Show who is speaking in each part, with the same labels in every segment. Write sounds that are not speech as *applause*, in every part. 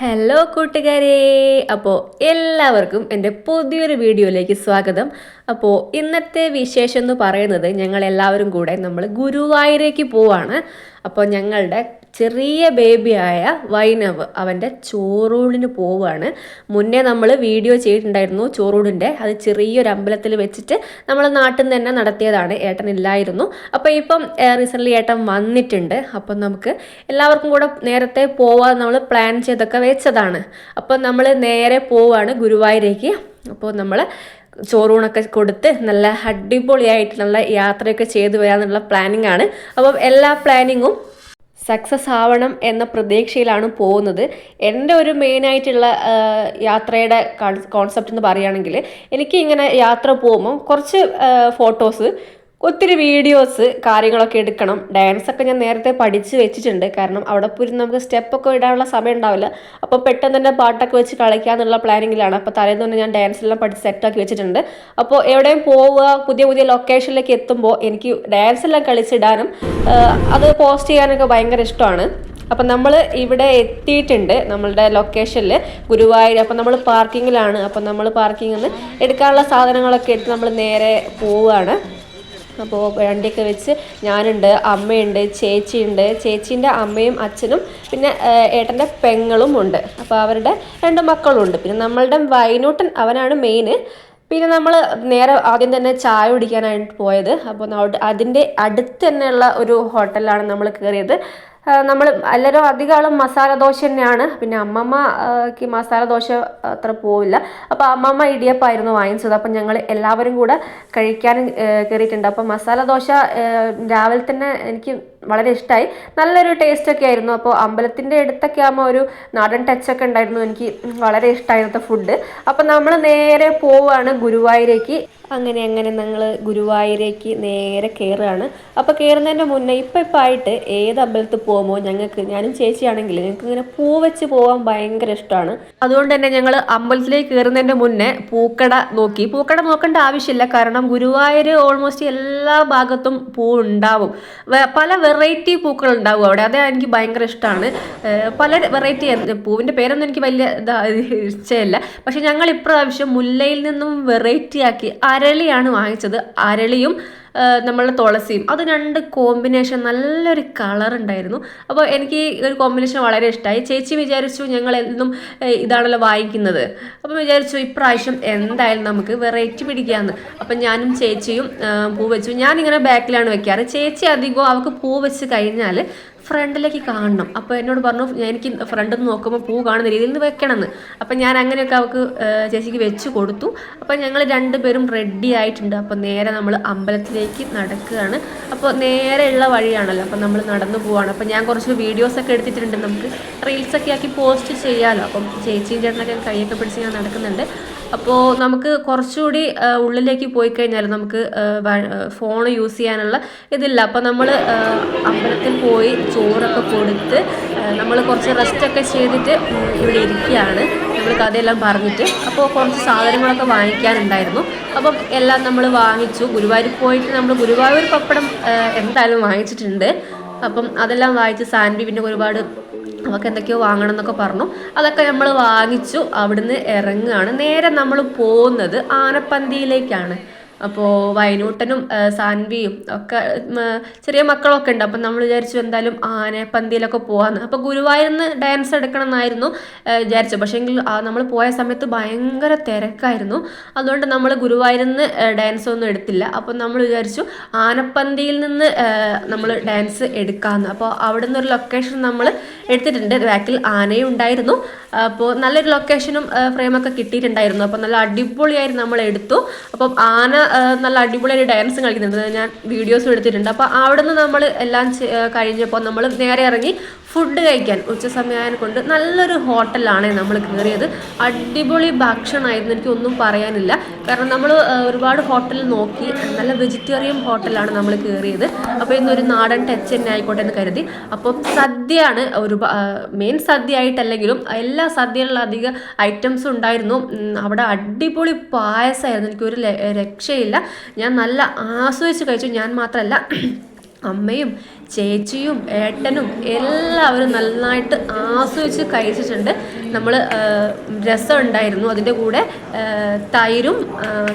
Speaker 1: Hello കൂട്ടുകാരെ. അപ്പോൾ എല്ലാവർക്കും എന്റെ പുതിയൊരു വീഡിയോയിലേക്ക് സ്വാഗതം. അപ്പോൾ ഇന്നത്തെ വിശേഷം എന്ന് പറയുന്നത് ഞങ്ങൾ എല്ലാവരും കൂടെ നമ്മൾ ഗുരുവായൂരേക്ക് പോവാണ്. അപ്പോൾ ഞങ്ങളുടെ ചെറിയ ബേബിയായ വൈനവ് അവന്റെ ചോറൂടിന് പോവുകയാണ്. മുന്നേ നമ്മൾ വീഡിയോ ചെയ്തിട്ടുണ്ടായിരുന്നു ചോറൂടിന്റെ അത് ചെറിയൊരു അമ്പലത്തിൽ വെച്ചിട്ട് നമ്മൾ നാട്ടിൽ നിന്ന് തന്നെ നടത്തിയതാണ്. ഏട്ടൻ ഇല്ലായിരുന്നു. അപ്പോൾ ഇപ്പം റീസെന്റ്ലി ഏട്ടൻ വന്നിട്ടുണ്ട്. അപ്പം നമുക്ക് എല്ലാവർക്കും കൂടെ നേരത്തെ പോവാൻ നമ്മൾ പ്ലാൻ ചെയ്തൊക്കെ വെച്ചതാണ്. അപ്പം നമ്മൾ നേരെ പോവാണ് ഗുരുവായൂരേക്ക്. അപ്പോൾ നമ്മൾ ചോറൂണൊക്കെ കൊടുത്ത് നല്ല അടിപൊളിയായിട്ട് നല്ല യാത്രയൊക്കെ ചെയ്തു വരാമെന്നുള്ള പ്ലാനിങ് ആണ്. അപ്പം എല്ലാ പ്ലാനിങ്ങും സക്സസ് ആവണം എന്ന പ്രതീക്ഷയിലാണ് പോകുന്നത്. എന്റെ ഒരു മെയിനായിട്ടുള്ള യാത്രയുടെ കോൺസെപ്റ്റ് എന്ന് പറയുകയാണെങ്കിൽ എനിക്ക് ഇങ്ങനെ യാത്ര പോകുമ്പോൾ കുറച്ച് ഫോട്ടോസ് ഒത്തിരി വീഡിയോസ് കാര്യങ്ങളൊക്കെ എടുക്കണം. ഡാൻസ് ഒക്കെ ഞാൻ നേരത്തെ പഠിച്ച് വെച്ചിട്ടുണ്ട്. കാരണം അവിടെ പോയി നമുക്ക് സ്റ്റെപ്പൊക്കെ ഇടാനുള്ള സമയം ഉണ്ടാവില്ല. അപ്പോൾ പെട്ടെന്ന് തന്നെ പാട്ടൊക്കെ വെച്ച് കളിക്കാന്നുള്ള പ്ലാനിങ്ങിലാണ് അപ്പോൾ തലേന്ന് തന്നെ ഞാൻ ഡാൻസ് എല്ലാം പഠിച്ച് സെറ്റാക്കി വെച്ചിട്ടുണ്ട്. അപ്പോൾ എവിടെയും പോവുക പുതിയ പുതിയ ലൊക്കേഷനിലേക്ക് എത്തുമ്പോൾ എനിക്ക് ഡാൻസ് എല്ലാം കളിച്ചിടാനും അത് പോസ്റ്റ് ചെയ്യാനൊക്കെ ഭയങ്കര ഇഷ്ടമാണ്. അപ്പം നമ്മൾ ഇവിടെ എത്തിയിട്ടുണ്ട് നമ്മളുടെ ലൊക്കേഷനിൽ ഗുരുവായൂർ അപ്പം നമ്മൾ പാർക്കിങ്ങിലാണ് അപ്പം നമ്മൾ പാർക്കിങ്ങിൽ നിന്ന് എടുക്കാനുള്ള സാധനങ്ങളൊക്കെ എടുത്ത് നമ്മൾ നേരെ പോവുകയാണ്. അപ്പോൾ വണ്ടിയൊക്കെ വെച്ച് ഞാനുണ്ട് അമ്മയുണ്ട് ചേച്ചിയുണ്ട്. ചേച്ചീന്റെ അമ്മയും അച്ഛനും പിന്നെ ഏട്ടന്റെ പെങ്ങളും ഉണ്ട്. അപ്പോൾ അവരുടെ രണ്ട് മക്കളും ഉണ്ട് പിന്നെ നമ്മളുടെ വൈനൂട്ടൻ അവനാണ് മെയിന്. പിന്നെ നമ്മൾ നേരെ ആദ്യം തന്നെ ചായ കുടിക്കാനായിട്ട് പോയത്. അപ്പോൾ അതിന്റെ അടുത്ത് തന്നെയുള്ള ഒരു ഹോട്ടലിലാണ് നമ്മൾ കയറിയത് നമ്മൾ എല്ലാവരും അധികം മസാല ദോശ തന്നെയാണ്. പിന്നെ അമ്മമ്മക്ക് മസാല ദോശ അത്ര പോവില്ല. അപ്പോൾ അമ്മമ്മ ഇടിയപ്പമായിരുന്നു വാങ്ങിച്ചത്. അപ്പം ഞങ്ങൾ എല്ലാവരും കൂടെ കഴിക്കാനും കയറിയിട്ടുണ്ട് അപ്പം മസാല ദോശ രാവിലെ തന്നെ എനിക്ക് വളരെ ഇഷ്ടമായി നല്ലൊരു ടേസ്റ്റ് ഒക്കെ ആയിരുന്നു. അപ്പോൾ അമ്പലത്തിന്റെ അടുത്തൊക്കെ ആകുമ്പോൾ ഒരു നാടൻ ടച്ചൊക്കെ ഉണ്ടായിരുന്നു. എനിക്ക് വളരെ ഇഷ്ടമായിരുന്ന ഫുഡ് അപ്പോൾ നമ്മൾ നേരെ പോവുകയാണ് ഗുരുവായൂരേക്ക്. അങ്ങനെ അങ്ങനെ ഞങ്ങൾ ഗുരുവായൂരേക്ക് നേരെ കയറുകയാണ് അപ്പോൾ കയറുന്നതിന്റെ മുന്നേ ഇപ്പം ഇപ്പം ആയിട്ട് ഏത് അമ്പലത്തിൽ പോകുമ്പോൾ ഞങ്ങൾക്ക് ഞാനും ചേച്ചിയാണെങ്കിൽ ഞങ്ങൾക്ക് ഇങ്ങനെ പൂ വെച്ച് പോകാൻ ഭയങ്കര ഇഷ്ടമാണ് അതുകൊണ്ട് തന്നെ ഞങ്ങൾ അമ്പലത്തിലേക്ക് കയറുന്നതിന്റെ മുന്നേ പൂക്കട നോക്കി. പൂക്കട നോക്കേണ്ട ആവശ്യമില്ല. കാരണം ഗുരുവായൂർ ഓൾമോസ്റ്റ് എല്ലാ ഭാഗത്തും പൂ ഉണ്ടാവും. പല വെറൈറ്റി പൂക്കൾ ഉണ്ടാവും അവിടെ. അത് എനിക്ക് ഭയങ്കര ഇഷ്ടമാണ് പല വെറൈറ്റി പൂവിന്റെ പേരൊന്നും എനിക്ക് വലിയ ഇഷ്ടമല്ല. പക്ഷെ ഞങ്ങൾ ഇപ്രാവശ്യം മുല്ലയിൽ നിന്നും വെറൈറ്റിയാക്കി അരളിയാണ് വാങ്ങിച്ചത്. അരളിയും നമ്മളുടെ തുളസിയും. അത് രണ്ട് കോമ്പിനേഷൻ നല്ലൊരു കളർ ഉണ്ടായിരുന്നു. അപ്പോൾ എനിക്ക് ഒരു കോമ്പിനേഷൻ വളരെ ഇഷ്ടമായി ചേച്ചി വിചാരിച്ചു ഞങ്ങൾ എന്നും ഇതാണല്ലോ വായിക്കുന്നത് അപ്പം വിചാരിച്ചു ഇപ്രാവശ്യം എന്തായാലും നമുക്ക് വെറൈറ്റി പിടിക്കാമെന്ന് അപ്പം ഞാനും ചേച്ചിയും പൂ വെച്ചു. ഞാനിങ്ങനെ ബാക്കിലാണ് വെക്കാറ്. ചേച്ചി അധികവും അവൾക്ക് പൂ വെച്ച് കഴിഞ്ഞാൽ ഫ്രണ്ടിലേക്ക് കാണണം. അപ്പോൾ എന്നോട് പറഞ്ഞു എനിക്ക് ഫ്രണ്ടിൽ നിന്ന് നോക്കുമ്പോൾ പൂ കാണുന്ന രീതിയിൽ നിന്ന് വെക്കണമെന്ന്. അപ്പം ഞാൻ അങ്ങനെയൊക്കെ അവൾക്ക് ചേച്ചിക്ക് വെച്ച് കൊടുത്തു. അപ്പം ഞങ്ങൾ രണ്ടുപേരും റെഡി ആയിട്ടുണ്ട്. അപ്പോൾ നേരെ നമ്മൾ അമ്പലത്തിലേക്ക് നടക്കുകയാണ്. അപ്പോൾ നേരെയുള്ള വഴിയാണല്ലോ. അപ്പോൾ നമ്മൾ നടന്നു പോവാണ്. അപ്പോൾ ഞാൻ കുറച്ച് വീഡിയോസൊക്കെ എടുത്തിട്ടുണ്ട്. നമുക്ക് റീൽസൊക്കെ ആക്കി പോസ്റ്റ് ചെയ്യാമല്ലോ അപ്പം ചേച്ചിയും ചേട്ടനൊക്കെ കൈയൊക്കെ പിടിച്ച് ഞാൻ നടക്കുന്നുണ്ട്. അപ്പോൾ നമുക്ക് കുറച്ചുകൂടി ഉള്ളിലേക്ക് പോയി കഴിഞ്ഞാൽ നമുക്ക് ഫോൺ യൂസ് ചെയ്യാനുള്ള ഇതില്ല. അപ്പോൾ നമ്മൾ അമ്പലത്തിൽ പോയി ചോറൊക്കെ കൊടുത്ത് നമ്മൾ കുറച്ച് റെസ്റ്റൊക്കെ ചെയ്തിട്ട് ഇവിടെ ഇരിക്കുകയാണ്. നമ്മൾ കഥയെല്ലാം പറഞ്ഞിട്ട്. അപ്പോൾ കുറച്ച് സാധനങ്ങളൊക്കെ വാങ്ങിക്കാനുണ്ടായിരുന്നു. അപ്പം എല്ലാം നമ്മൾ വാങ്ങിച്ചു. ഗുരുവായൂർ പോയിട്ട് നമ്മൾ ഗുരുവായൂർ പപ്പടം എന്തായാലും വാങ്ങിച്ചിട്ടുണ്ട്. അപ്പം അതെല്ലാം വായിച്ച് സാൻവി പിന്നെ ഒരുപാട് അവൾക്ക് എന്തൊക്കെയോ വാങ്ങണം എന്നൊക്കെ പറഞ്ഞു. അതൊക്കെ നമ്മൾ വാങ്ങിച്ചു അവിടുന്ന് ഇറങ്ങുകയാണ്. നേരെ നമ്മൾ പോകുന്നത് ആനപ്പന്തിയിലേക്കാണ്. അപ്പോൾ വയനൂട്ടനും സാൻവിയും ഒക്കെ ചെറിയ മക്കളൊക്കെ ഉണ്ട്. അപ്പം നമ്മൾ വിചാരിച്ചു എന്തായാലും ആനപ്പന്തിയിലൊക്കെ പോകാമെന്ന് അപ്പോൾ ഗുരുവായൂരിൽ നിന്ന് ഡാൻസ് എടുക്കണം എന്നായിരുന്നു വിചാരിച്ചത്. പക്ഷേ എങ്കിൽ നമ്മൾ പോയ സമയത്ത് ഭയങ്കര തിരക്കായിരുന്നു. അതുകൊണ്ട് നമ്മൾ ഗുരുവായൂരിൽ നിന്ന് ഡാൻസ് ഒന്നും എടുത്തില്ല. അപ്പം നമ്മൾ വിചാരിച്ചു ആനപ്പന്തിയിൽ നിന്ന് നമ്മൾ ഡാൻസ് എടുക്കാമെന്ന് അപ്പോൾ അവിടെ നിന്നൊരു ലൊക്കേഷൻ നമ്മൾ എടുത്തിട്ടുണ്ട്. ബാക്കിൽ ആനയും ഉണ്ടായിരുന്നു. അപ്പോൾ നല്ലൊരു ലൊക്കേഷനും ഫ്രെയിമൊക്കെ കിട്ടിയിട്ടുണ്ടായിരുന്നു. അപ്പോൾ നല്ല അടിപൊളിയായി നമ്മൾ എടുത്തു. അപ്പം ആന നല്ല അടിപൊളിയായി ഡാൻസും കളിക്കുന്നുണ്ട്. ഞാൻ വീഡിയോസും എടുത്തിട്ടുണ്ട്. അപ്പോൾ അവിടെ നിന്ന് നമ്മൾ എല്ലാം കഴിഞ്ഞപ്പോൾ നമ്മൾ നേരെ ഇറങ്ങി ഫുഡ് കഴിക്കാൻ ഉച്ച കൊണ്ട് നല്ലൊരു ഹോട്ടലാണ് നമ്മൾ കയറിയത്. അടിപൊളി ഭക്ഷണമായിരുന്നു. എനിക്കൊന്നും പറയാനില്ല. കാരണം നമ്മൾ ഒരുപാട് ഹോട്ടൽ നോക്കി നല്ല വെജിറ്റേറിയൻ ഹോട്ടലാണ് നമ്മൾ കയറിയത്. അപ്പോൾ ഇന്നൊരു നാടൻ ടച്ച് തന്നെ ആയിക്കോട്ടെ എന്ന് കരുതി. അപ്പം സദ്യയാണ് ഒരു മെയിൻ സദ്യ ആയിട്ടല്ലെങ്കിലും എല്ലാ സദ്യയിലുള്ള അധിക ഐറ്റംസും ഉണ്ടായിരുന്നു. അവിടെ അടിപൊളി പായസമായിരുന്നു. എനിക്കൊരു രക്ഷയില്ല. ഞാൻ നല്ല ആസ്വദിച്ച് കഴിച്ചു. ഞാൻ മാത്രമല്ല അമ്മയും ചേച്ചിയും ഏട്ടനും എല്ലാവരും നന്നായിട്ട് ആസ്വദിച്ച് കഴിച്ചിട്ടുണ്ട്. നമ്മൾ രസം ഉണ്ടായിരുന്നു. അതിന്റെ കൂടെ തൈരും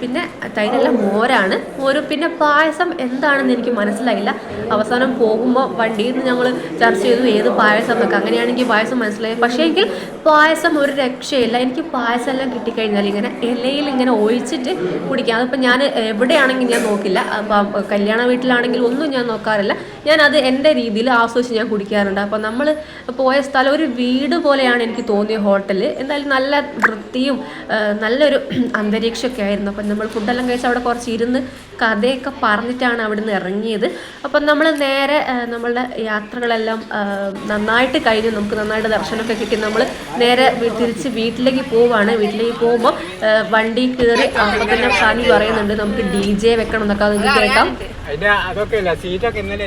Speaker 1: പിന്നെ തൈരല്ല മോരാണ്. മോരും. പിന്നെ പായസം എന്താണെന്ന് എനിക്ക് മനസ്സിലായില്ല. അവസാനം പോകുമ്പോൾ വണ്ടിയിൽ നിന്ന് ഞങ്ങൾ ചർച്ച ചെയ്തു ഏത് പായസം എന്നൊക്കെ അങ്ങനെയാണെങ്കിൽ പായസം മനസ്സിലായി. പക്ഷേ എങ്കിൽ പായസം ഒരു രക്ഷയില്ല. എനിക്ക് പായസം എല്ലാം കിട്ടിക്കഴിഞ്ഞാൽ ഇങ്ങനെ ഇലയിൽ ഇങ്ങനെ ഒഴിച്ചിട്ട് കുടിക്കാം. അതിപ്പോൾ ഞാൻ എവിടെയാണെങ്കിൽ ഞാൻ നോക്കില്ല. കല്യാണ വീട്ടിലാണെങ്കിൽ ഒന്നും ഞാൻ നോക്കാറില്ല. ഞാൻ അത് എന്റെ രീതിയിൽ ആസ്വദിച്ച് ഞാൻ കുടിക്കാറുണ്ട്. അപ്പോൾ നമ്മൾ പോയ സ്ഥലം ഒരു വീട് പോലെയാണ് എനിക്ക് തോന്നിയ ഹോട്ടൽ എന്തായാലും നല്ല വൃത്തിയും നല്ലൊരു *clears throat* അന്തരീക്ഷമൊക്കെ ആയിരുന്നു. അപ്പം നമ്മൾ ഫുഡെല്ലാം കഴിച്ച് അവിടെ കുറച്ച് ഇരുന്ന് കഥയൊക്കെ പറഞ്ഞിട്ടാണ് അവിടുന്ന് ഇറങ്ങിയത്. അപ്പം നമ്മൾ നേരെ നമ്മളുടെ യാത്രകളെല്ലാം നന്നായിട്ട് കഴിഞ്ഞു. നമുക്ക് നന്നായിട്ട് ദർശനമൊക്കെ കിട്ടി. നമ്മൾ നേരെ തിരിച്ച് വീട്ടിലേക്ക് പോവാണ്. വീട്ടിലേക്ക് പോകുമ്പോൾ വണ്ടി കയറി അപ്പം തന്നെ സാനി പറയുന്നുണ്ട് നമുക്ക് ഡി ജെ വെക്കണം എന്നൊക്കെ നിങ്ങൾക്ക് കേൾക്കാം.
Speaker 2: അതൊക്കെ ഇല്ല സീറ്റൊക്കെ ഇന്നലെ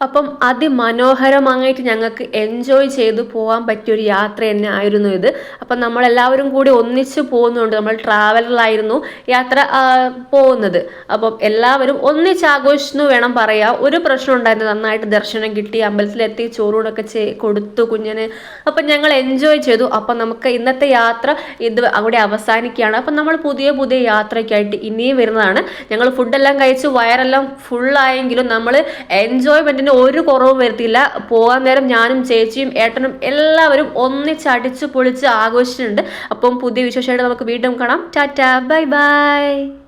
Speaker 1: അപ്പം അതിമനോഹരമായിട്ട് ഞങ്ങൾക്ക് എൻജോയ് ചെയ്ത് പോകാൻ പറ്റിയ ഒരു യാത്ര തന്നെ ആയിരുന്നു ഇത്. അപ്പം നമ്മളെല്ലാവരും കൂടി ഒന്നിച്ച് പോകുന്നുണ്ട് നമ്മൾ ട്രാവലറിലായിരുന്നു യാത്ര പോകുന്നത്. അപ്പം എല്ലാവരും ഒന്നിച്ച് ആഘോഷിച്ചു വേണം പറയാം. ഒരു പ്രശ്നം ഉണ്ടായിരുന്നു. നന്നായിട്ട് ദർശനം കിട്ടി അമ്പലത്തിലെത്തി ചോറൂടൊക്കെ ചെ കൊടുത്തു കുഞ്ഞിന്. അപ്പം ഞങ്ങൾ എൻജോയ് ചെയ്തു. അപ്പം നമുക്ക് ഇന്നത്തെ യാത്ര ഇത് അവിടെ അവസാനിക്കുകയാണ്. അപ്പം നമ്മൾ പുതിയ പുതിയ യാത്രയ്ക്കായിട്ട് ഇനിയും വരുന്നതാണ്. ഞങ്ങൾ ഫുഡെല്ലാം കഴിച്ച് വയറെല്ലാം ഫുള്ളായെങ്കിലും നമ്മൾ എൻജോയ്മെന്റിന് ഒരു കുറവും വരുത്തിയില്ല. പോകാൻ നേരം ഞാനും ചേച്ചിയും ഏട്ടനും എല്ലാവരും ഒന്നിച്ച് അടിച്ച് പൊളിച്ച് ആഘോഷിച്ചിട്ടുണ്ട്. അപ്പം പുതിയ വിശേഷമായിട്ട് നമുക്ക് വീണ്ടും കാണാം. ടാറ്റാ. Bye bye.